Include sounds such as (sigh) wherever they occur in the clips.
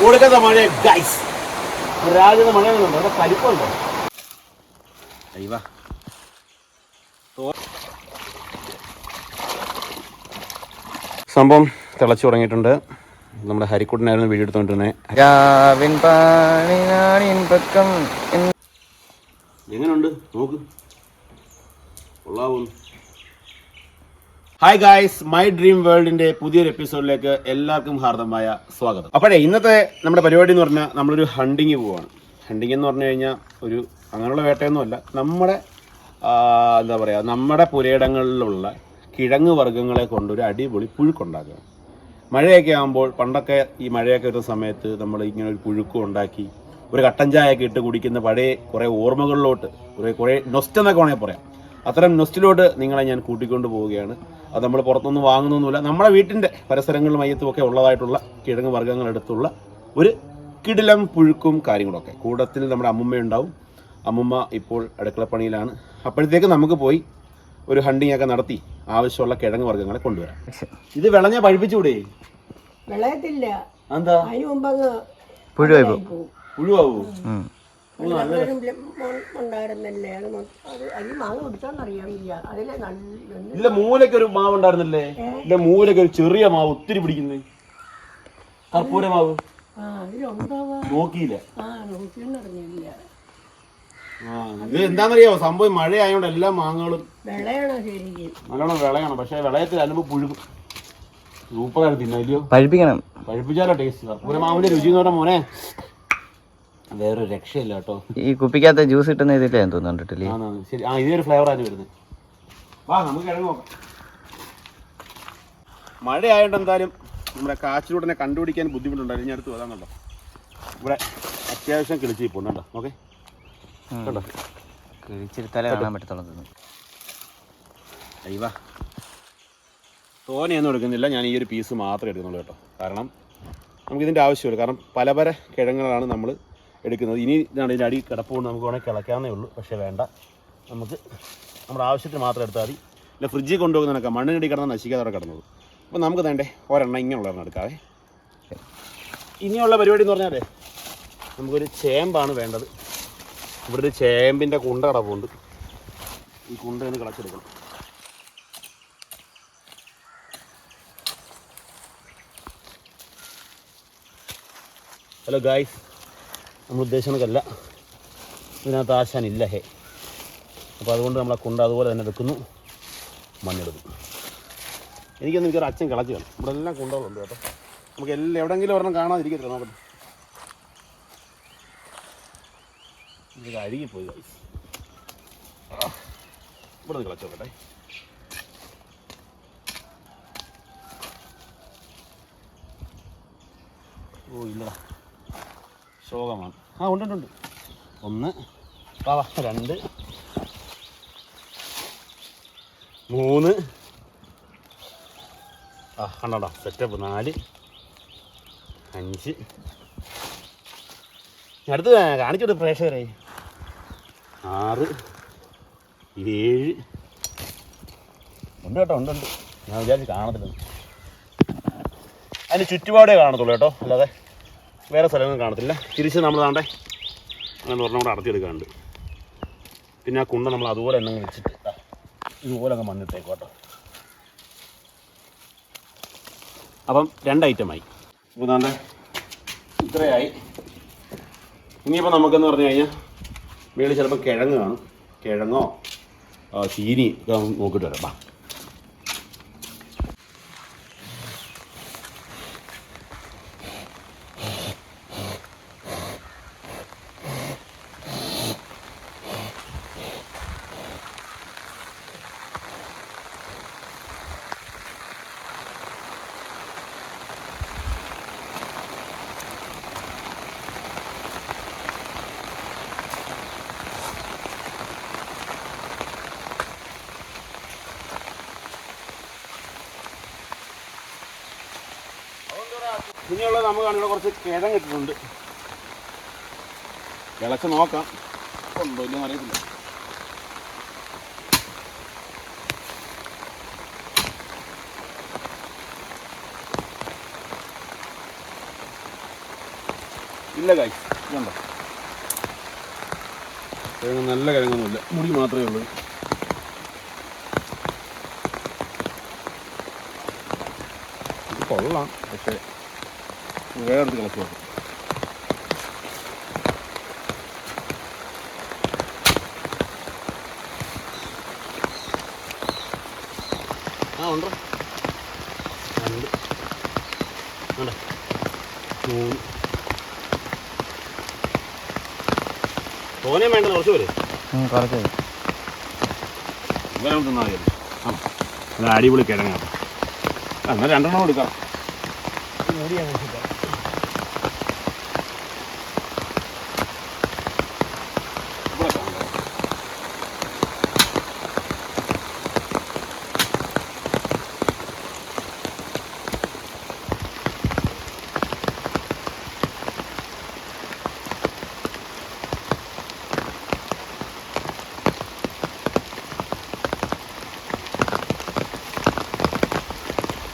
കൊടുക്കാത്ത മഴ ഗൈസ് രാജ്യത്തെ മഴ അവിടെ പരിപ്പുണ്ടോ? അയ്യവാ. സംഭവം തിളച്ചു തുടങ്ങിയിട്ടുണ്ട്. നമ്മുടെ ഹരിക്കുട്ടനായിരുന്നു വീഡിയോ എടുത്തോണ്ടിരുന്നത് എങ്ങനെയുണ്ട് നോക്ക്. കൊള്ളാവുന്നു ഹായ് ഗായ്സ് മൈ ഡ്രീം വേൾഡിന്റെ പുതിയൊരു എപ്പിസോഡിലേക്ക് എല്ലാവർക്കും ഹാർദമായ സ്വാഗതം. അപ്പോഴേ ഇന്നത്തെ നമ്മുടെ പരിപാടി എന്ന് പറഞ്ഞാൽ നമ്മളൊരു ഹണ്ടിങ് പോവാണ്. ഹണ്ടിങ് എന്ന് പറഞ്ഞു കഴിഞ്ഞാൽ ഒരു അങ്ങനെയുള്ള വേട്ടയൊന്നുമല്ല. നമ്മുടെ എന്താ പറയുക നമ്മുടെ പുരയിടങ്ങളിലുള്ള കിഴങ്ങ് വർഗങ്ങളെ കൊണ്ടൊരു അടിപൊളി പുഴുക്കുണ്ടാക്കുക. മഴയൊക്കെ ആകുമ്പോൾ പണ്ടൊക്കെ ഈ മഴയൊക്കെ വരുന്ന സമയത്ത് നമ്മൾ ഇങ്ങനെ ഒരു പുഴുക്കും ഉണ്ടാക്കി ഒരു കട്ടൻ ചായ ഒക്കെ ഇട്ട് കുടിക്കുന്ന പഴയ കുറേ ഓർമ്മകളിലോട്ട് കുറേ കുറേ നൊസ്റ്റെന്നൊക്കെ വേണമെങ്കിൽ പറയാം. അത്തരം നൊസ്റ്റിലോട്ട് നിങ്ങളെ ഞാൻ കൂട്ടിക്കൊണ്ട് പോവുകയാണ്. അത് നമ്മൾ പുറത്തൊന്നും വാങ്ങുന്നൊന്നുമില്ല നമ്മുടെ വീട്ടിന്റെ പരിസരങ്ങളിലും മയ്യത്തും ഒക്കെ ഉള്ളതായിട്ടുള്ള കിഴങ്ങ് വർഗങ്ങളെടുത്തുള്ള ഒരു കിടിലം പുഴുക്കും കാര്യങ്ങളൊക്കെ. കൂടത്തിൽ നമ്മുടെ അമ്മുമ്മ ഉണ്ടാവും. അമ്മുമ്മ ഇപ്പോൾ അടുക്കളപ്പണിയിലാണ്. അപ്പോഴത്തേക്ക് നമുക്ക് പോയി ഒരു ഹണ്ടിങ് ഒക്കെ നടത്തി ആവശ്യമുള്ള കിഴങ്ങ് വർഗങ്ങളെ കൊണ്ടുവരാം. ഇത് വിളഞ്ഞ പഴിപ്പിച്ചുകൂടെ വിളയത്തില്ല. എന്താ? അതിന് മുമ്പ് പുഴുവായി പോകും ഉണ്ടായിരുന്നല്ലേ അത് മാവ് അതിലെ നല്ല ഇല്ല മൂലയ്ക്ക് ഒരു മാവ് ഉണ്ടായിരുന്നില്ലേ? ഇല്ല മൂലയ്ക്ക് ഒരു ചെറിയ മാവ് ഒത്തിരി പിടിക്കുന്നത് കർപ്പൂര മാവ്? നോക്കിയില്ല. ഇത് സംഭവം മഴ ആയതുകൊണ്ട് എല്ലാ മാങ്ങകളും നല്ലോണം വിളയാണ്. പക്ഷെ വിളയത്തിൽ അനുഭവം പുഴുക്കും സൂപ്പറായിട്ട് തിന്നല്ലയോ പഴുപ്പിക്കണം. പഴുപ്പിച്ചാലോ ടേസ്റ്റ് കർപ്പൂര മാവിന്റെ രുചി എന്ന് പറഞ്ഞ മോനെ. വേറൊരു രക്ഷയില്ല കേട്ടോ. ഈ കുപ്പിക്കകത്ത് ജ്യൂസ് കിട്ടുന്ന ഇതില്ലേ എന്ന് തോന്നുന്നു കണ്ടിട്ടില്ലേ? ആ ശരി. ആ ഇതൊരു ഫ്ലേവർ ആണ് വരുന്നത്. വാ നമുക്ക് കിഴങ്ങ് നോക്കാം. മഴ ആയതുകൊണ്ട് എന്തായാലും നമ്മുടെ കാച്ചിലൂടനെ കണ്ടുപിടിക്കാൻ ബുദ്ധിമുട്ടുണ്ടായിരുന്നു ഞാൻ അടുത്ത് വരാന്നുണ്ടോ ഇവിടെ അത്യാവശ്യം കിളിച്ച് പോകുന്നുണ്ടോ ഓക്കെ കണ്ടോ. ഇച്ചിരി തല കാണാൻ പറ്റത്തുള്ളൂ അയ്യവാ തോനെയൊന്നും എടുക്കുന്നില്ല. ഞാൻ ഈ ഒരു പീസ് മാത്രമേ എടുക്കുന്നുള്ളൂ കേട്ടോ. കാരണം നമുക്കിതിന്റെ ആവശ്യമില്ല. കാരണം പല പല കിഴങ്ങുകളാണ് നമ്മൾ എടുക്കുന്നത്. ഇനി ഇതാണ് ഇതിന്റെ അടി കിടപ്പുകൊണ്ട് നമുക്ക് വേണമെങ്കിൽ കിളയ്ക്കാവുന്നേ ഉള്ളൂ. പക്ഷേ വേണ്ട. നമുക്ക് നമ്മുടെ ആവശ്യത്തിന് മാത്രം എടുത്താൽ മതി. ഇല്ല ഫ്രിഡ്ജിൽ കൊണ്ടുപോകുന്നതിനൊക്കെ മണ്ണിനടി കിടന്ന് നശിക്കാതെ കിടന്നത്. അപ്പോൾ നമുക്ക് വേണ്ടേ ഒരെണ്ണം ഇങ്ങനെയുള്ള ഒരെണ്ണം എടുക്കാവേ. ഇനിയുള്ള പരിപാടി എന്ന് പറഞ്ഞാൽ നമുക്കൊരു ചേമ്പാണ് വേണ്ടത്. ഇവിടെ ഒരു ചേമ്പിന്റെ കുണ്ട കിടപ്പുണ്ട്. ഈ കുണ്ട ഒന്ന് കിളച്ചെടുക്കണം. Hello guys. നമ്മൾ ഉദ്ദേശിക്കുന്നതല്ല. ഇതിനകത്ത് ആശാനില്ല ഹേ അപ്പോൾ അതുകൊണ്ട് നമ്മളെ കുണ്ട അതുപോലെ തന്നെ വെക്കുന്നു. മണ്ണെടുക്കും എനിക്കൊന്നും എനിക്കൊരു അച്ഛൻ കിളച്ച് വേണം. ഇവിടെ എല്ലാം കുണ്ടകളുണ്ട് കേട്ടോ. നമുക്ക് എല്ലാം എവിടെയെങ്കിലും ഒരെണ്ണം കാണാതിരിക്കത്തില്ല നോക്കട്ടെ. ഇത് പോയി ഗായ്സ് ഇവിടെ നിന്ന് കിളച്ച് നോക്കട്ടെ. ഓ ഇല്ലടാ ശോകമാണ്. ആ ഉണ്ട് ഉണ്ട് ഒന്ന് വാ രണ്ട്. മൂന്ന്. ആ കണ്ടോടാ സെറ്റപ്പ് നാല്. അഞ്ച്. അടുത്ത് കാണിച്ചോട്ട് പ്രേക്ഷകരെ. ആറ്. ഏഴ്. ഉണ്ട് കേട്ടോ ഉണ്ട് ഉണ്ട്. ഞാൻ വിചാരിച്ച് കാണത്തില്ല. അതിന് ചുറ്റുപാടേ കാണത്തുള്ളൂ കേട്ടോ അല്ലാതെ വേറെ സ്ഥലങ്ങളും കാണത്തില്ല. തിരിച്ച് നമ്മൾ താണ്ടെ അങ്ങനെ പറഞ്ഞാൽ കൂടെ അടത്തിയെടുക്കാറുണ്ട് പിന്നെ ആ കുണ്ട നമ്മൾ അതുപോലെ തന്നെ വെച്ചിട്ട് ഇതുപോലെ അങ്ങ് മണ്ണിട്ടേക്കും അപ്പം രണ്ട് ഐറ്റമായി. ഇപ്പോൾ താണ്ടെ ഇത്രയായി. ഇനിയിപ്പോൾ നമുക്കെന്ന് പറഞ്ഞു കഴിഞ്ഞാൽ വീട് ചിലപ്പോൾ കിഴങ്ങ് കാണും. കിഴങ്ങോ ചീനി ഒക്കെ നോക്കിയിട്ട് വരാം. ഇനിയുള്ള നമുക്ക് ഇവിടെ കുറച്ച് കിഴങ്ങ് ഇട്ടിട്ടുണ്ട് വിളച്ച് നോക്കാം. ഉണ്ടോ ഇല്ലെന്ന് അറിയത്തില്ല. ഇല്ല കായ് ഇതുണ്ടോ? കിഴങ്ങ് നല്ല കിഴങ്ങൊന്നുമില്ല മുടി മാത്രമേ ഉള്ളൂ. കൊള്ളാം പക്ഷേ വേറെടുത്ത് കളച്ചു നോക്കും. ആ ഉണ്ടോ? രണ്ട്. ഉണ്ട് മൂന്ന്. തോനെ വേണ്ട കുറച്ച് പേര്. കുറച്ച്. ഇവരെ തിന്നാൽ മതി ആ അത് അടിപൊളി കിഴങ്ങാണ് ആ എന്നാൽ രണ്ടെണ്ണം കൊടുക്കാം കാണാം.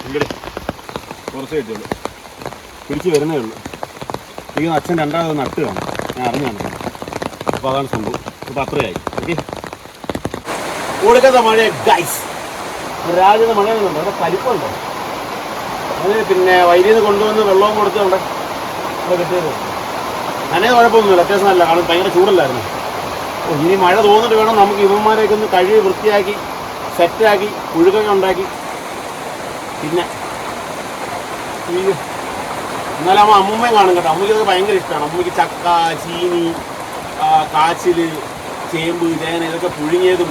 ഇങ്ങട് കുറച്ച് കിട്ടിയുള്ളൂ പിടിച്ച് വരുന്നേ ഉള്ളൂ. എനിക്ക് അച്ഛൻ രണ്ടാമത് നട്ട് കാണും. ഞാൻ അറിഞ്ഞാണ് അപ്പോൾ അതാണ് സംഭവം. അപ്പോൾ അത്രയായി. ഓക്കെ കൊടുക്കുന്ന മഴ ഗൈസ് രാജ്യത്തെ മഴ ഉണ്ട് അവിടെ പരിപ്പുണ്ടോ. അത് പിന്നെ വൈദ്യുതി കൊണ്ടുവന്ന് വെള്ളവും കൊടുത്തുണ്ട് അവിടെ കിട്ടിയത്. നനയത് കുഴപ്പമൊന്നുമില്ല. അത്യാവശ്യം നല്ല കാരണം ഭയങ്കര ചൂടല്ലായിരുന്നു. ഓ ഇനി മഴ തോന്നിട്ട് വേണം നമുക്ക് ഇവന്മാരെയൊക്കെ ഒന്ന് കഴുകി വൃത്തിയാക്കി സെറ്റാക്കി പുഴുക്കൊക്കെ ഉണ്ടാക്കി. പിന്നെ ഈ എന്നാലും അമ്മ അമ്മൂമ്മയും കാണും കേട്ടോ. അമ്മയ്ക്ക് ഭയങ്കര ഇഷ്ടമാണ് അമ്മയ്ക്ക് ചക്ക ചീനി കാച്ചിൽ ചേമ്പ് ചേന ഇതൊക്കെ പുഴുങ്ങിയതും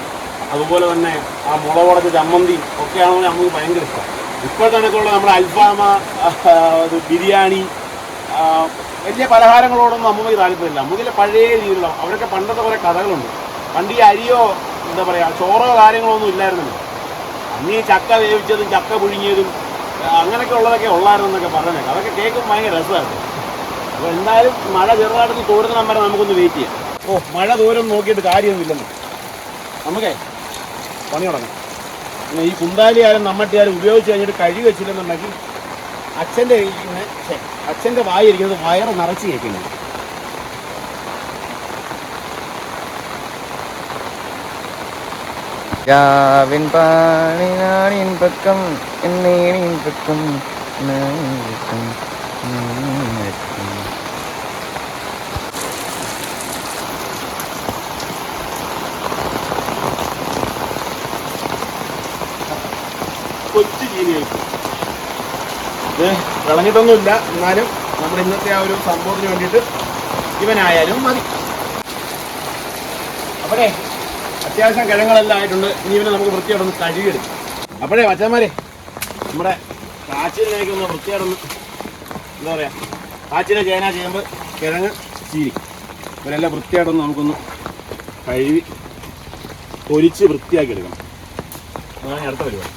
അതുപോലെ തന്നെ ആ മുളകുടച്ച ചമ്മന്തി ഒക്കെ ആണെങ്കിൽ അമ്മയ്ക്ക് ഭയങ്കര ഇഷ്ടം. ഇപ്പോഴത്തെ കണക്കുള്ള നമ്മുടെ അൽഫാമ ബിരിയാണി വലിയ പലഹാരങ്ങളോടൊന്നും അമ്മയ്ക്ക് താല്പര്യമില്ല. അമ്മയ്ക്കിലെ പഴയ രീതിയിലുള്ള അവരൊക്കെ പണ്ടത്തെ കുറേ കഥകളുണ്ട് പണ്ട് ഈ അരിയോ എന്താ പറയുക ചോറോ കാര്യങ്ങളോ ഒന്നും ഇല്ലായിരുന്നല്ലോ. അന്ന് ഈ ചക്ക വേവിച്ചതും ചക്ക പുഴുങ്ങിയതും അങ്ങനെയൊക്കെ ഉള്ളതൊക്കെ ഉള്ളായിരുന്നു എന്നൊക്കെ പറഞ്ഞേക്കാം അതൊക്കെ കേൾക്കും ഭയങ്കര രസമായിരുന്നു. അപ്പോൾ എന്തായാലും മഴ ചെറുതായിട്ട് തോരുന്ന വരെ നമുക്കൊന്ന് വെയിറ്റ് ചെയ്യാം. ഓ മഴ ദൂരം നോക്കിയിട്ട് കാര്യമൊന്നുമില്ലെന്ന്. നമുക്കേ പണി തുടങ്ങാം. പിന്നെ ഈ കുന്താലി ആരും നമ്മട്ടി ആയാലും ഉപയോഗിച്ച് കഴിഞ്ഞിട്ട് കഴുകി വെച്ചില്ലെന്നുണ്ടെങ്കിൽ അച്ഛന്റെ അച്ഛന്റെ വായിരിക്കുന്നത് വയറ് നിറച്ച് കേൾക്കുന്നത് രാവിൻ പാണിനാണിൻ പക്കം എന്നേണിൻ പക്കം. കൊച്ചു ചീനികൾക്ക് ഇത് വിളഞ്ഞിട്ടൊന്നുമില്ല. എന്നാലും നമ്മുടെ ഇന്നത്തെ ആ ഒരു സംഭവത്തിന് വേണ്ടിയിട്ട് ഇവനായാലും മതി. അപ്പോഴേ അത്യാവശ്യം കിഴങ്ങളെല്ലാം ആയിട്ടുണ്ട്. ഇനി ഇവനെ നമുക്ക് വൃത്തിയായിട്ടൊന്ന് കഴുകിയെടുക്കും. അപ്പോഴേ മച്ചന്മാരെ നമ്മുടെ കാച്ചിലേക്ക് ഒന്ന് വൃത്തിയായിട്ടൊന്ന് എന്താ പറയുക കാച്ചിലെ ചേന ചെയ്യുമ്പോൾ കിഴങ്ങ് ചീരി ഇവരെല്ലാം വൃത്തിയായിട്ടൊന്ന് നമുക്കൊന്ന് കഴുകി പൊരിച്ച് വൃത്തിയാക്കി എടുക്കണം അതാണ് അടുത്ത പരിപാടി.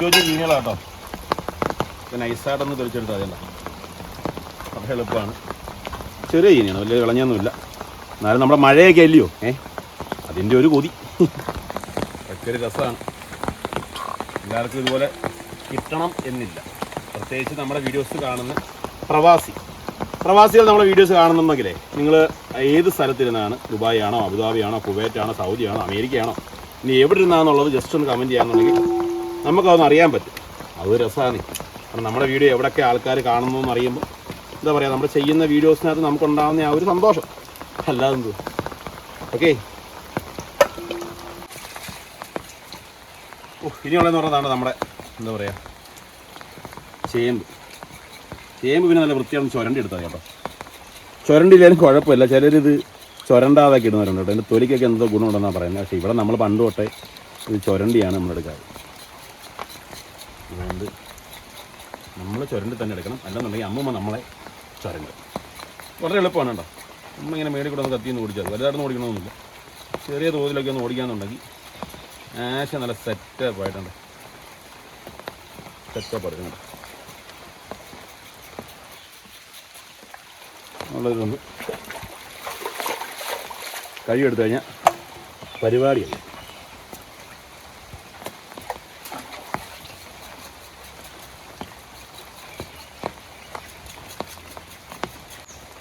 കൊച്ചു കൊച്ചു ഐസാട്ടൊന്ന് നൈസായിട്ടൊന്ന് തെളിച്ചെടുത്താൽ മതിയല്ലോ അത്ര എളുപ്പമാണ്. ചെറിയ ചീനിയാണ് വലിയ ഇളഞ്ഞൊന്നുമില്ല. എന്നാലും നമ്മുടെ മഴയൊക്കെ അല്ലയോ? ഏ? അതിന്റെ ഒരു കൊതി. ഒക്കെ ഒരു രസമാണ്. എല്ലാവർക്കും ഇതുപോലെ കിട്ടണം എന്നില്ല. പ്രത്യേകിച്ച് നമ്മുടെ വീഡിയോസ് കാണുന്ന പ്രവാസി. പ്രവാസികൾ നമ്മുടെ വീഡിയോസ് കാണുന്നുണ്ടെങ്കിലേ നിങ്ങൾ ഏത് സ്ഥലത്തിരുന്നാണ്? ദുബായ് ആണോ അബുദാബി ആണോ കുവൈറ്റ് ആണോ സൗദി ആണോ അമേരിക്ക ആണോ? ഇനി എവിടെ ഇരുന്നാന്നുള്ളത് ജസ്റ്റ് ഒന്ന് കമന്റ് ചെയ്യാന്നുണ്ടെങ്കിൽ നമുക്കതൊന്ന് അറിയാൻ പറ്റും. അത് രസമാണ് കാരണം നമ്മുടെ വീഡിയോ എവിടെയൊക്കെ ആൾക്കാർ കാണുന്നു എന്ന് അറിയുമ്പോൾ എന്താ പറയുക നമ്മൾ ചെയ്യുന്ന വീഡിയോസിനകത്ത് നമുക്കുണ്ടാകുന്ന ആ ഒരു സന്തോഷം. അല്ലാതെ ഓക്കെ. ഓ ഇനിയുള്ളതെന്ന് പറഞ്ഞതാണ് നമ്മുടെ എന്താ പറയുക ചേമ്പ്. ചേമ്പ് പിന്നെ നല്ല വൃത്തിയാണ് ചുരണ്ടി എടുത്താൽ കേട്ടോ. ചുരണ്ടിയില്ലാലും കുഴപ്പമില്ല. ചിലരിത് ചുരണ്ടാതൊക്കെ ഇടുന്നവരുണ്ട് കേട്ടോ. എന്റെ തൊലിക്കൊക്കെ എന്തോ ഗുണമുണ്ടെന്നാണ് പറയുന്നത് പക്ഷേ ഇവിടെ നമ്മൾ പണ്ട് തൊട്ടേ ഇത് ചുരണ്ടിയാണ് നമ്മൾ എടുക്കാറ് അതുകൊണ്ട് നമ്മൾ ചുരണ്ടി തന്നെ എടുക്കണം. അല്ലെന്നുണ്ടെങ്കിൽ അമ്മമ്മ നമ്മളെ ചുരണ്ട്. വളരെ എളുപ്പമാണ് കേട്ടോ. അമ്മ ഇങ്ങനെ മേടി കൂടെ ഒന്ന് കത്തിയൊന്ന് ഓടിച്ചാൽ വലുതായിട്ടൊന്നും ഓടിക്കണമെന്നില്ല. ചെറിയ തോതിലൊക്കെ ഒന്ന് ഓടിക്കാന്നുണ്ടെങ്കിൽ ആശ നല്ല സെറ്റപ്പ് ആയിട്ടുണ്ട്. സെറ്റപ്പ് എടുക്കുന്നുണ്ട് ഉള്ളതൊന്ന് കഴിയെടുത്തു കഴിഞ്ഞാൽ പരിപാടിയല്ല?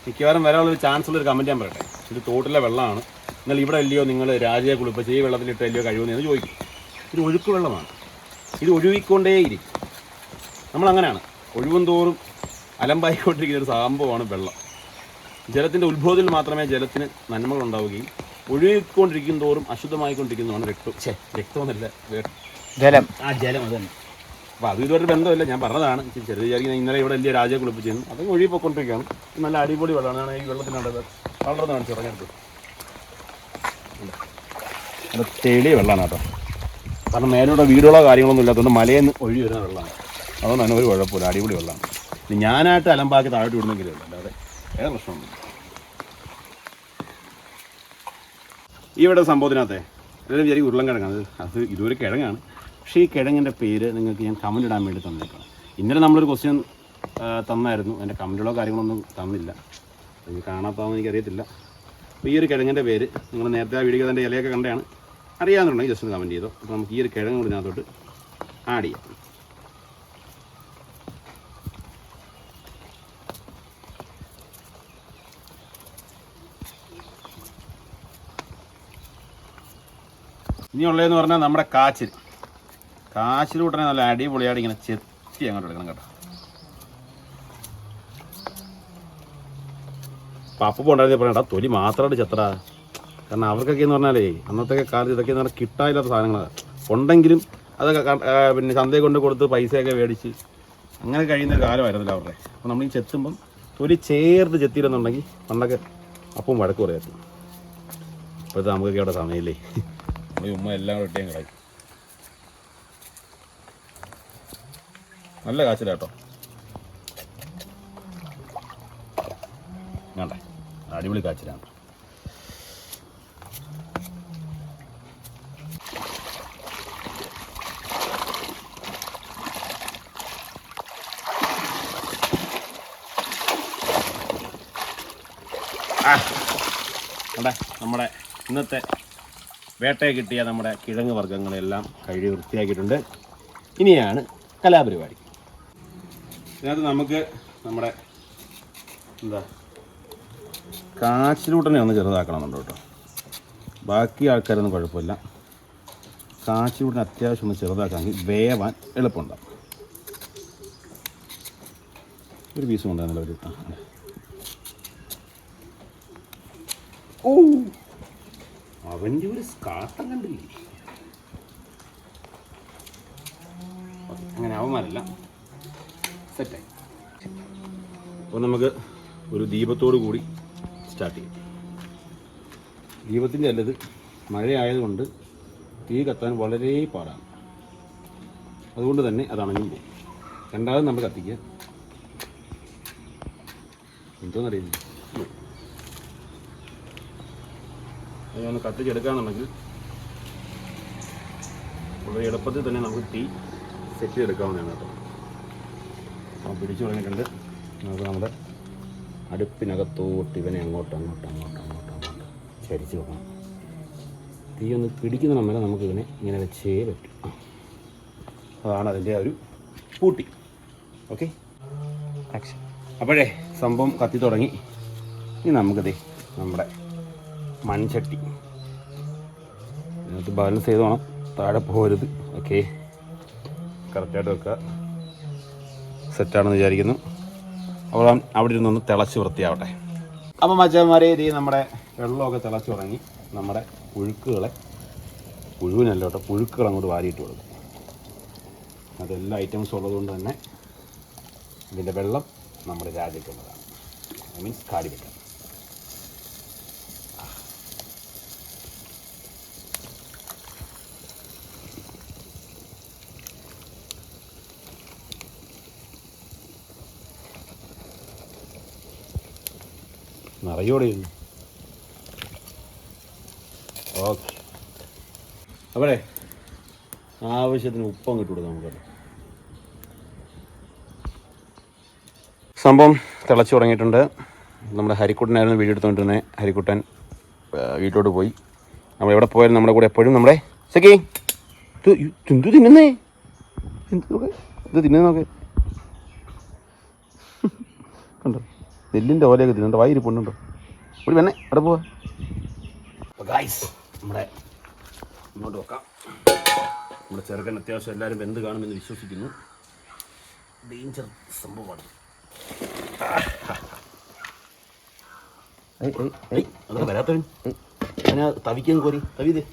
മിക്കവാറും വരാനുള്ള ഒരു ചാൻസ് ഉള്ള ഒരു കമന്റ് ഞാൻ പറയട്ടെ. ഇത് തോട്ടിലെ വെള്ളമാണ്. എന്നാൽ ഇവിടെ അല്ലയോ നിങ്ങൾ രാജയെ കുളിപ്പിച്ച് ഈ വെള്ളത്തിലിട്ട് അല്ലയോ കഴിയുമെന്ന് ചോദിക്കും. ഇത് ഒഴുക്ക് വെള്ളമാണ്. ഇത് ഒഴുകിക്കൊണ്ടേയിരിക്കും. നമ്മളങ്ങനെയാണ്. ഒഴിവും തോറും അലമ്പായിക്കൊണ്ടിരിക്കുന്ന ഒരു സംഭവമാണ് വെള്ളം. ജലത്തിന്റെ ഉത്ഭവത്തിൽ മാത്രമേ ജലത്തിന് നന്മകൾ ഉണ്ടാവുകയും ഒഴുകിക്കൊണ്ടിരിക്കും തോറും അശുദ്ധമായിക്കൊണ്ടിരിക്കുന്നതാണ് രക്തം. ഛേ രക്തമെന്നല്ല ജലം. ആ ജലം അതന്നെ. തന്നെ അപ്പോൾ അത് ഇതുവരെ ബന്ധമില്ല. ഞാൻ പറഞ്ഞതാണ്. ചെറിയ വിചാരിക്കുന്നത് ഇന്നലെ ഇവിടെ വലിയ രാജയെ കുളിപ്പിച്ചിരുന്നു. അത് ഒഴുകി പോയിക്കൊണ്ടിരിക്കുകയാണ് നല്ല അടിപൊളി വെള്ളമാണ് ഈ വെള്ളത്തിനുണ്ടത് വളർന്ന് കാണിച്ചു തുടങ്ങിയത് തെളി വെള്ളമാണ് കേട്ടോ. കാരണം മേലോട്ട് വീടുകളോ കാര്യങ്ങളൊന്നും ഇല്ലാത്തതുകൊണ്ട് മലയിൽ നിന്ന് ഒഴുകി വരുന്ന വെള്ളമാണ്. അതുകൊണ്ട് തന്നെ ഒരു കുഴപ്പമില്ല. അടിപൊളി വെള്ളമാണ്. ഞാനായിട്ട് അലമ്പാക്കി താഴോട്ട് വിടുന്നെങ്കിലേ അല്ലാതെ വേറെ പ്രശ്നമൊന്നുമില്ല. ഇവിടെ സംഭവത്തിനകത്തെ എല്ലാവരും വിചാരിക്കും ഉരുളൻകിഴങ്ങാണ്. അത് അത് ഇതൊരു കിഴങ്ങാണ്. പക്ഷേ ഈ കിഴങ്ങിന്റെ പേര് നിങ്ങൾക്ക് ഞാൻ കമന്റ് ഇടാൻ വേണ്ടി തന്നേക്കാണ് ഇന്നലെ നമ്മളൊരു ക്വസ്റ്റ്യൻ തന്നായിരുന്നു. എന്റെ കമന്റുകളോ കാര്യങ്ങളൊന്നും തന്നില്ല. എനിക്ക് കാണാത്താമെന്ന് എനിക്കറിയത്തില്ല. അപ്പോൾ ഈ ഒരു കിഴങ്ങിന്റെ പേര് നിങ്ങൾ നേരത്തെ ആ വീഡിയോ അതിന്റെ ഇലയൊക്കെ കണ്ടാണ് അറിയാമെന്നുണ്ടെങ്കിൽ ജസ്റ്റ് കമന്റ് ചെയ്തോ. അപ്പോൾ നമുക്ക് ഈ ഒരു കിഴങ്ങ് കൂടി അതിനകത്തോട്ട് ആഡ് ചെയ്യാം. ഇനിയുള്ളതെന്ന് പറഞ്ഞാൽ നമ്മുടെ കാച്ചിൽ. കാച്ചിൽ കൂട്ടനെ നല്ല അടിപൊളിയായിട്ട് ഇങ്ങനെ ചെത്തി അങ്ങോട്ട് എടുക്കണം കേട്ടോ. പപ്പ ഉണ്ടായിരുന്നു പറയണ്ട തൊലി മാത്രമായിട്ട് ചെത്തടാ. കാരണം അവർക്കൊക്കെ എന്ന് പറഞ്ഞാലേ അന്നത്തെ കാലത്ത് ഇതൊക്കെ എന്ന് പറഞ്ഞാൽ കിട്ടാനില്ലാത്ത സാധനങ്ങളാണ് ഉണ്ടെങ്കിലും അതൊക്കെ പിന്നെ ചന്തയിൽ കൊണ്ട് കൊടുത്ത് പൈസയൊക്കെ മേടിച്ച് അങ്ങനെ കഴിയുന്ന ഒരു കാലമായിരുന്നില്ല അവരുടെ. അപ്പോൾ നമ്മൾ ഈ ചെത്തുമ്പം തൊലി ചേർത്ത് ചെത്തിയില്ലെന്നുണ്ടെങ്കിൽ പണ്ടൊക്കെ അപ്പം വഴക്ക് പറയായിരുന്നു ഇപ്പോഴത്തെ നമുക്കൊക്കെ അവിടെ സമയമില്ലേ? ഉമ്മ എല്ലാം കൂടെ ഇട്ടേം കളയും. നല്ല കാച്ചിലാട്ടോ വേണ്ടേ? അടിപൊളി കാച്ചിലാണ് അവിടെ നമ്മുടെ ഇന്നത്തെ വേട്ടയെ കിട്ടിയ നമ്മുടെ കിഴങ്ങ് വർഗങ്ങളെല്ലാം കഴുകി വൃത്തിയാക്കിയിട്ടുണ്ട്. ഇനിയാണ് കലാപരിപാടി. ഇതിനകത്ത് നമുക്ക് നമ്മുടെ എന്താ? കാച്ചിലൂട്ടനെ ഒന്ന് ചെറുതാക്കണമെന്നുണ്ട് കേട്ടോ. ബാക്കി ആൾക്കാരൊന്നും കുഴപ്പമില്ല. കാച്ചിലൂട്ടനെ അത്യാവശ്യം ഒന്ന് ചെറുതാക്കാമെങ്കിൽ വേവാൻ എളുപ്പമുണ്ടാവും ഒരു പീസ് ഉണ്ടായിരുന്നല്ലോ ഒരു അവന്റെ ഒരു സ്കാട്ടം കണ്ടില്ലേ? അങ്ങനെ അവന്മാരല്ല. സെറ്റായി അപ്പോൾ നമുക്ക് ഒരു ദീപത്തോടു കൂടി സ്റ്റാർട്ട് ചെയ്യാം. ദീപത്തിന്റെ അല്ലത് മഴയായതുകൊണ്ട് തീ കത്താൻ വളരെ പാടാണ്. അതുകൊണ്ട് തന്നെ അത് പോകും. രണ്ടാമത് നമ്മൾ കത്തിക്കുക. എന്തോന്നറിയില്ല. അതൊന്ന് കത്തിച്ചെടുക്കുകയാണെന്നുണ്ടെങ്കിൽ വളരെ എളുപ്പത്തിൽ തന്നെ നമുക്ക് തീ സെറ്റ് ചെയ്തെടുക്കാവുന്നതാണ് കേട്ടോ. പിടിച്ചു തുടങ്ങിയിട്ടുണ്ട്. നമുക്ക് നമ്മുടെ അടുപ്പിനകത്തോട്ട് ഇവനെ അങ്ങോട്ട് അങ്ങോട്ട് അങ്ങോട്ട് അങ്ങോട്ട് അങ്ങോട്ട് ചരിച്ച് വെക്കണം. തീ ഒന്ന് പിടിക്കുന്ന നമ്മളെ നമുക്ക് ഇവനെ ഇങ്ങനെ വെച്ചേ പറ്റും. അതാണ് അതിന്റെ ഒരു പൂട്ടി. ഓക്കെ? അപ്പോഴേ സംഭവം കത്തി തുടങ്ങി. ഇനി നമുക്കത് നമ്മുടെ മൺചട്ടി. ഇതിനകത്ത് ബാലൻസ് ചെയ്ത് വേണം. താഴെ പോകരുത്. ഓക്കെ? കറക്റ്റായിട്ട് വെക്കുക. സെറ്റാണെന്ന് വിചാരിക്കുന്നു. അപ്പോൾ അവിടെ ഇരുന്നൊന്ന് തിളച്ച് വൃത്തിയാവട്ടെ. അപ്പം മച്ചന്മാരെ ഇത് നമ്മുടെ വെള്ളമൊക്കെ തിളച്ച് തുടങ്ങി. നമ്മുടെ പുഴുക്കുകളെ പുഴുവിനല്ല കേട്ടോ പുഴുക്കുകൾ അങ്ങോട്ട് വാരിയിട്ട് കൊടുക്കും. അതെല്ലാ ഐറ്റംസും ഉള്ളതുകൊണ്ട് തന്നെ ഇതിന്റെ വെള്ളം നമ്മുടെ രാജ്യത്തുള്ളതാണ്. മീൻസ് കാടി വെട്ടം നിറയോടെ ഇരുന്നു ഓക്കെ. അവിടെ ആവശ്യത്തിന് ഉപ്പം കിട്ടും നമുക്ക് സംഭവം തിളച്ചു തുടങ്ങിയിട്ടുണ്ട്. നമ്മുടെ ഹരിക്കുട്ടനായിരുന്നു വീഡിയോ എടുത്തുകൊണ്ടിരുന്നത് ഹരിക്കുട്ടൻ വീട്ടിലോട്ട് പോയി. നമ്മൾ എവിടെ പോയാലും നമ്മുടെ കൂടെ എപ്പോഴും നമ്മുടെ സഖി എന്തു തിന്നുന്നേ? എന്ത് ഇത് തിന്നുന്നേ നോക്കേ. കണ്ടോ? നെല്ലിന്റെ ഓലയൊക്കെ തിന്നുണ്ട് വയറി പൊണ്ണുണ്ട്. ഒരു പെണ്ണെ അവിടെ പോവാ. ഗായ്സ് നമ്മുടെ ഇങ്ങോട്ട് വെക്കാം നമ്മുടെ ചെറുക്കൻ അത്യാവശ്യം എല്ലാവരും വെന്ത് കാണുമെന്ന് വിശ്വസിക്കുന്നു. ഡേഞ്ചർ സംഭവമാണ്. അതൊക്കെ വരാത്തവൻ. അതിനാ തവിക്കാൻ കോരി. തവിതേ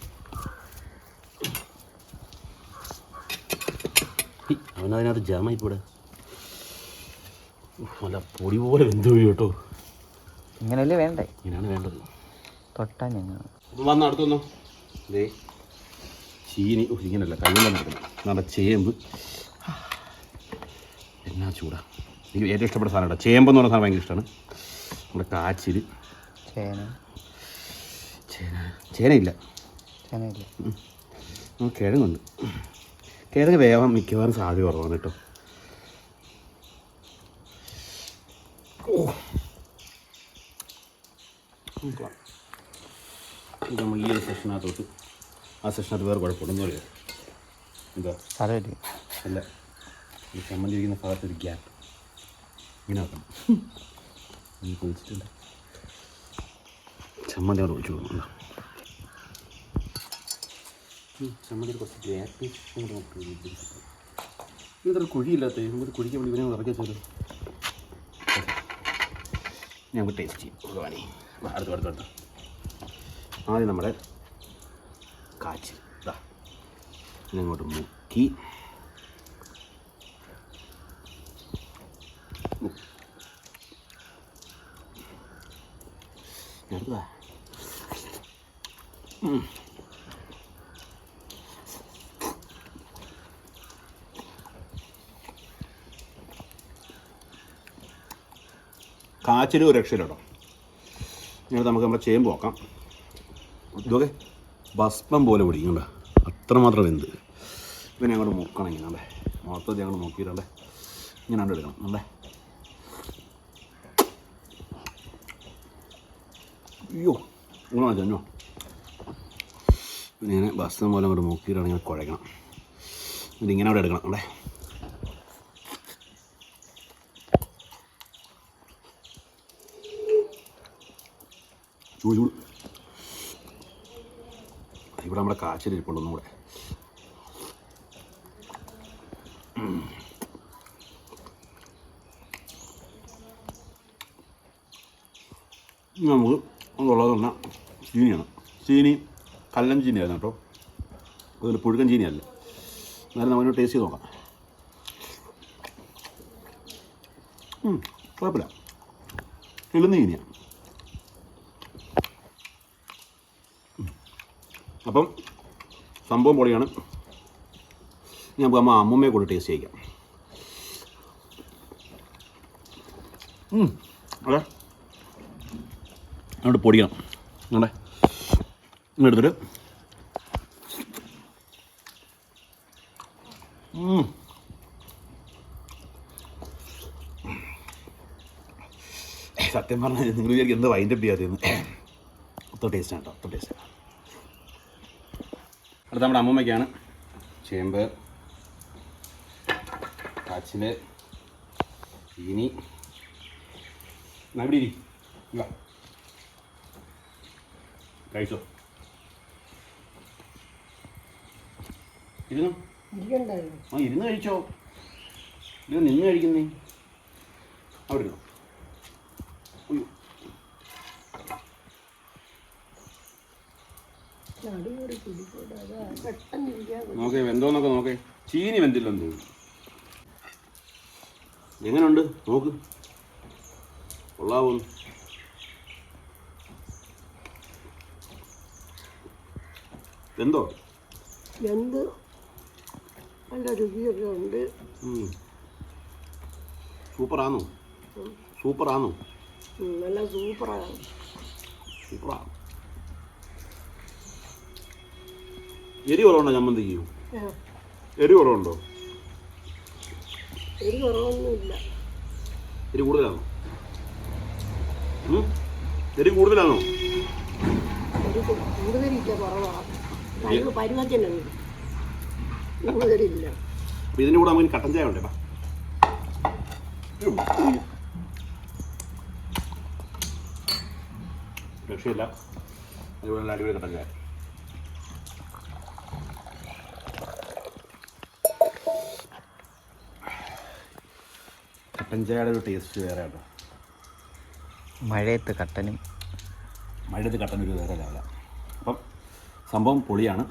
അവനതിനകത്ത് ജാമായി പോടെ നല്ല പൊടി പോലെ വെന്ത് പോയി കേട്ടോ. ഇങ്ങനെയല്ലേ വേണ്ടേ? ഇങ്ങനെയാണ് വേണ്ടത്. തൊട്ടാ ഞങ്ങൾ. വന്ന് അടുത്തൊന്നു ദേ ചീനി ഇങ്ങനല്ല കയ്യിൽ നടക്കണം നല്ല ചേമ്പ്. എന്നാ ചൂടാ. എനിക്ക് ഏറ്റവും ഇഷ്ടപ്പെട്ട സാധനം ചേമ്പ് എന്ന് പറഞ്ഞ സാധനം ഭയങ്കര ഇഷ്ടമാണ്. നമ്മുടെ കാച്ചിൽ ചേന. ചേന. ചേനയില്ല. ചേനയില്ല. ഉം, കിഴങ്ങുണ്ട്. കിഴങ്ങ് വേവാൻ മിക്കവാറും സാധ്യത കുറവാണ് കേട്ടോ ഓ. ഉം, കൊള്ളാം. ഇത് സെഷനകത്തോട്ട് ആ സെഷനകത്ത് വേറെ കുഴപ്പമുണ്ടെന്ന് പറയാം. എന്താ? സ്ഥലമില്ല അല്ല ഈ ചമ്മന്തി ഭാഗത്തൊരു ഗ്യാപ്പ് ഇങ്ങനെ വെക്കണം. ഈ കുളിച്ചിട്ടുണ്ട് ചമ്മന്തി അവിടെ ഒഴിച്ചു കൊടുക്കണം കുറച്ച് ഗ്യാപ്പ് ഇത്ര കുഴിയില്ലാത്ത? ഒരു കുഴിക്കാൻ വേണ്ടി ഇവനെ ഇറക്കി വെച്ചത്. ഞങ്ങൾക്ക് ടേസ്റ്റ് ചെയ്യും. ഭഗവാനെ അടുത്ത അടുത്ത അടുത്ത. ആദ്യം നമ്മുടെ കാച്ചി. ഇതാ ഇതിനെ മുക്കി. കാച്ചിൽ ഒരു രക്ഷയിലോ ഇനി നമുക്ക് നമ്മുടെ ചേമ്പ് നോക്കാം ഇതൊക്കെ ഭസ്മം പോലെ പിടിക്കണ്ട അത്രമാത്രം വെന്ത് പിന്നെ അങ്ങോട്ട് മുക്കണം ഇങ്ങനെ മൊത്തത്തിൽ അങ്ങോട്ട് മുക്കിയിട്ടല്ലേ ഇങ്ങനെ എടുക്കണം അല്ലേ അയ്യോ ഇങ്ങനെ ചെന്നോ? ഇങ്ങനെ ഭസ്മം പോലെ അങ്ങോട്ട് മുക്കിയിട്ടാണ് ഇങ്ങനെ കുഴക്കണം. ഇങ്ങനെ അവിടെ എടുക്കണം അല്ലേ ചൂട് ചൂട്. ഇവിടെ നമ്മുടെ കാച്ചിലിരിപ്പുള്ളൂ ഒന്നും കൂടെ നമുക്ക് ഉള്ളത് പറഞ്ഞാൽ ചീനിയാണ്. ചീനി കല്ലൻ ചീനിയായിരുന്നു കേട്ടോ. അതുപോലെ പുഴുക്കൻ ചീനിയല്ല. എന്നാലും നമുക്ക് ടേസ്റ്റ് ചെയ്ത് നോക്കാം. കുഴപ്പമില്ല. ഇളുന്ന ചീനിയാണ് അപ്പം സംഭവം പൊളിയാണ്. ഞാൻ അമ്മ അമ്മമ്മയെ കൂടെ ടേസ്റ്റ് ചെയ്യാം. അതെ. അങ്ങോട്ട് പൊടിക്കണം അങ്ങോട്ടെ എടുത്തിട്ട്. സത്യം പറഞ്ഞാൽ നിങ്ങൾ വിചാരിക്കും എന്താ വൈൻഡപ്പ് ചെയ്യാതെന്ന് ടേസ്റ്റ് ടേസ്റ്റാണ് കേട്ടോ അത്ര ടേസ്റ്റ് അടുത്ത നമ്മുടെ അമ്മമ്മയ്ക്കാണ്. ചേമ്പ് കാച്ചിൽ ചീനി. ഇവിടെ ഇരി. കഴിച്ചോ? ഇരുന്നു? ആ ഇരുന്ന് കഴിച്ചോ. ഇത് നിന്ന് കഴിക്കുന്നേ? അവിടെ ഇരുന്നോ. ഉയ്യോ. അടിപൊളി പിടിക്കൂടെ അതാ പെട്ടെന്ന് ഇരിക്കാൻ പറ്റും. നോക്കേ വെന്തോന്നൊക്കെ നോക്കേ. ചീനി വെന്തില്ലെന്ന് തോന്നുന്നു. എങ്ങനെയുണ്ട് നോക്ക്. കൊള്ളാവുന്നു. എന്തോ എന്ത് നല്ല രുചിയൊക്കെ ഉണ്ട്. സൂപ്പറാണോ സൂപ്പറാണോ നല്ല സൂപ്പറാണ് സൂപ്പറാ. എരി കുറവുണ്ടോ ചമ്മന്തിക്ക് എരി കുറവുണ്ടോ എരി കുറവൊന്നുമില്ല. എരി കൂടുതലാണോ? എരി കൂടുതലാണോ? കൂടുതലില്ല കുറവാണ് കൂടുതലില്ല. ഇതിന്റെ കൂടെ നമുക്ക് കട്ടൻ ചായ ഉണ്ട് കേട്ടോ. രക്ഷയില്ല. അതുപോലെ അടിപൊളി കട്ടൻ ചായ. കട്ടൻ ചായയുടെ ഒരു ടേസ്റ്റ് വേറെ കേട്ടോ മഴയത്ത് കട്ടനും. മഴയത്ത് കട്ടൻ ഒരു വേറെ ലെവല അപ്പം സംഭവം പൊളിയാണ്.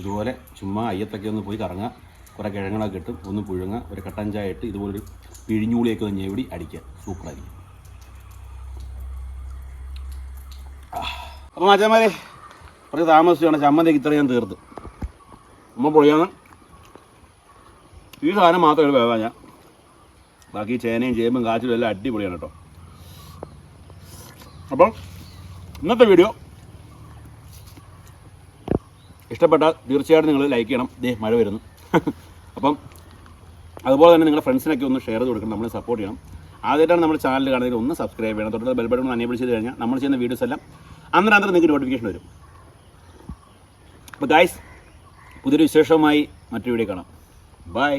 ഇതുപോലെ ചുമ്മാ അയ്യത്തൊക്കെ ഒന്ന് പോയി കറങ്ങുക കുറേ കിഴങ്ങളൊക്കെ ഇട്ട് ഒന്ന് പുഴുങ്ങുക ഒരു കട്ടൻ ചായ ഇട്ട് ഇതുപോലൊരു പിഴിഞ്ഞൂളിയൊക്കെ ഒന്ന് ഞെവിടി അടിക്കുക. സൂപ്പറായിരിക്കും. അപ്പോൾ മാച്ചാമാരെ കുറച്ച് താമസിച്ചാണ് ചമ്മന്തിക്ക് ഇത്ര ഞാൻ തീർത്ത്. നമ്മൾ പൊളിയാണ്. ഈ സാധനം മാത്രമേ വേവാ ഞാൻ. ബാക്കി ചേനയും ചേമ്പും കാച്ചിലും എല്ലാം അടിപൊളിയാണ് കേട്ടോ. അപ്പം ഇന്നത്തെ വീഡിയോ ഇഷ്ടപ്പെട്ടാൽ തീർച്ചയായിട്ടും നിങ്ങൾ ലൈക്ക് ചെയ്യണം. ദേ മഴ വരുന്നു. (laughs) അപ്പം അതുപോലെ തന്നെ നിങ്ങളുടെ ഫ്രണ്ട്സിനൊക്കെ ഒന്ന് ഷെയർ ചെയ്ത് കൊടുക്കണം. നമ്മളെ സപ്പോർട്ട് ചെയ്യണം. ആദ്യമായിട്ടാണ് നമ്മുടെ ചാനൽ കാണുന്നതിൽ ഒന്ന് സബ്സ്ക്രൈബ് ചെയ്യണം. തൊട്ടുള്ള ബെൽ ബട്ടൺ അനേബിൾ ചെയ്ത് കഴിഞ്ഞാൽ നമ്മൾ ചെയ്യുന്ന വീഡിയോസ് എല്ലാം അന്നേരം അന്നേരം നിങ്ങൾക്ക് നോട്ടിഫിക്കേഷൻ വരും. അപ്പോൾ ഗായ്സ് പുതിയൊരു വിശേഷവുമായി മറ്റൊരു വീഡിയോ കാണാം. ബൈ